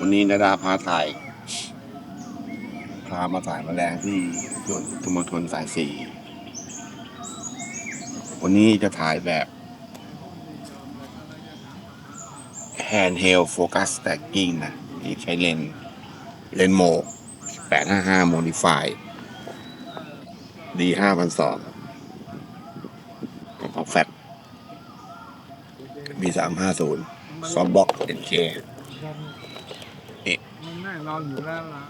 วันนี้นาดาพาถ่าย พามาถ่ายมาแมลงที่สวนทุมทนสายสี่ วันนี้จะถ่ายแบบ handheld focus stacking นะนี่ใช้เลนส์เลนส์โม855 modify D 5,200ของแฟต B 350ซอฟบ็อก NK มันแน่นอนอยู่แล้วล่ะ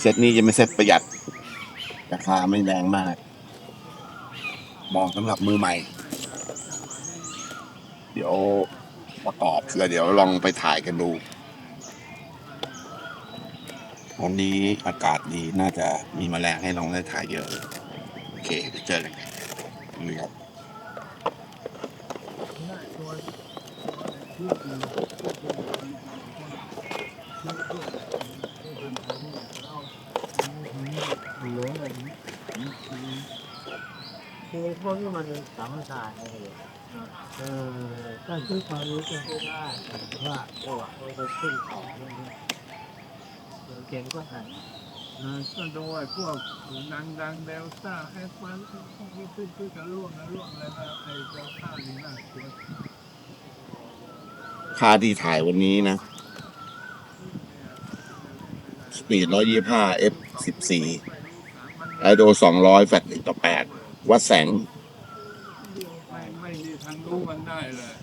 เซตนี้จะไม่เซตประหยัด ราคาไม่แรงมากมองสำหรับมือใหม่ เดี๋ยวประกอบแล้วเดี๋ยวลองไปถ่ายกันดู วันนี้อากาศดีน่าจะมีแมลงให้ลองได้ถ่ายเยอะ โอเคเดี๋ยวเจอกันนี่ครับ หนูเลยคือพวกนี้มันสามารถถ่ายได้เออการซื้อความรู้ก็ไม่ได้ว่าเราเราจะขึ้นต่อเรื่องนี้เก่งก็ถ่ายอ่าก็โดยพวกดังดังๆเดลต้าแอฟวันพวกนี้ขึ้นขึ้นกันร่วงนะร่วงอะไรนะไอ้เดลต้านี่น่ากลัวค่าที่ถ่ายวันนี้นะสปีด125 F 14 ไอโด200แฟลต1ต่อ8วัดแสง ไม่ไม่มีทางรู้มันได้เลย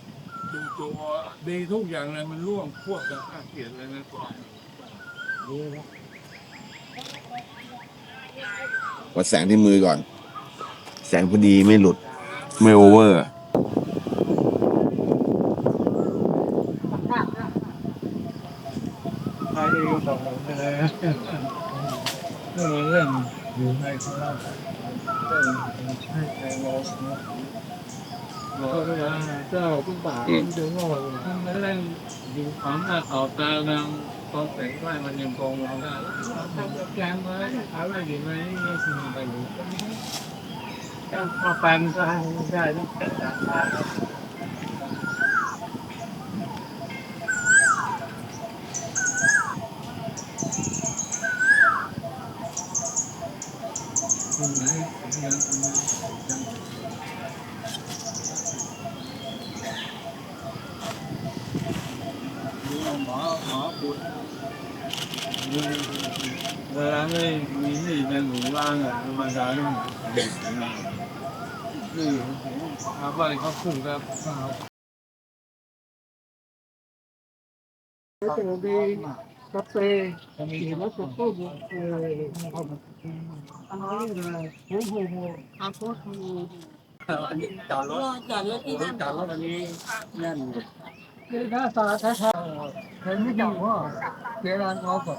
ดูตัวดีทุกอย่างเลยมันร่วงพวกกับข้าเกียรติเลยนะก่อนวัดแสงที่มือก่อน แสงพอดีไม่หลุด ไม่โอเวอร์ใครเองบอกผมไปเลยเรื่อง เรื่องอยู่ในของเราเรื่องใช่ใช่เราบอกว่าเจ้าผู้บ่าวเดี๋ยวงอกทำไม่เล่นอยู่ความหน้าขอตาดังตอนแต่งไว้มันยังโกงเราได้ทำกับแกงไหมอะไรดีไหมนี่คือไปอยู่ก็แฟนก็ได้ต้องแต่งงาน หมอหมอปุดเวลาไม่มีที่เป็นหลุมล่างอะมันจะต้องเด็ กนะนี่ครับว่าเขาคุ้มกับกาแฟกาแฟมีรสตู้เอออันนี้เลยโอ้โหอาโคตูอันนี้จอดรถจอดรถที่นั่นจอดรถอันนี้นั่นคือถ้าสาถ้าถ้าเห็นไม่จังว่าเวลาเขาก็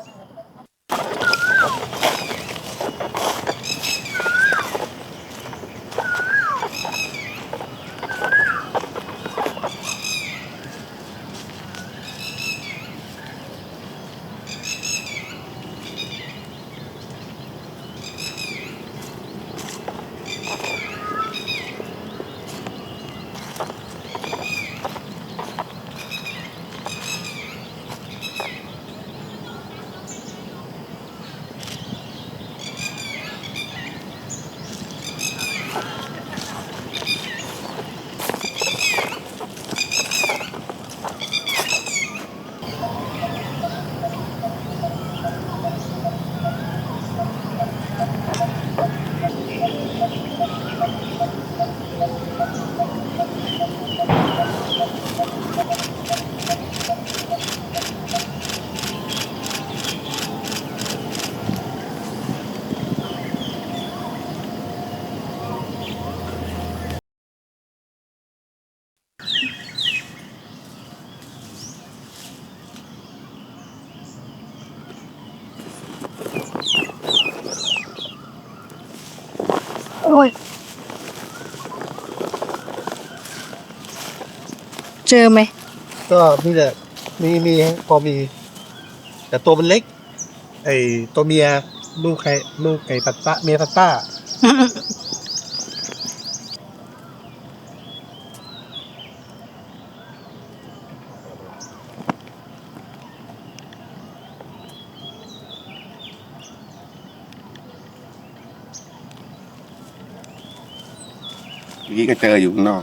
โอ้ย เจอไหม ก็นี่แหละ มีมีฮะพอมี แต่ตัวมันเล็ก ไอตัวเมียลูกไข่ลูกไก่ปัตตะเมียปัตต้า มื่อกี้ก็เจออยู่ข้างนอก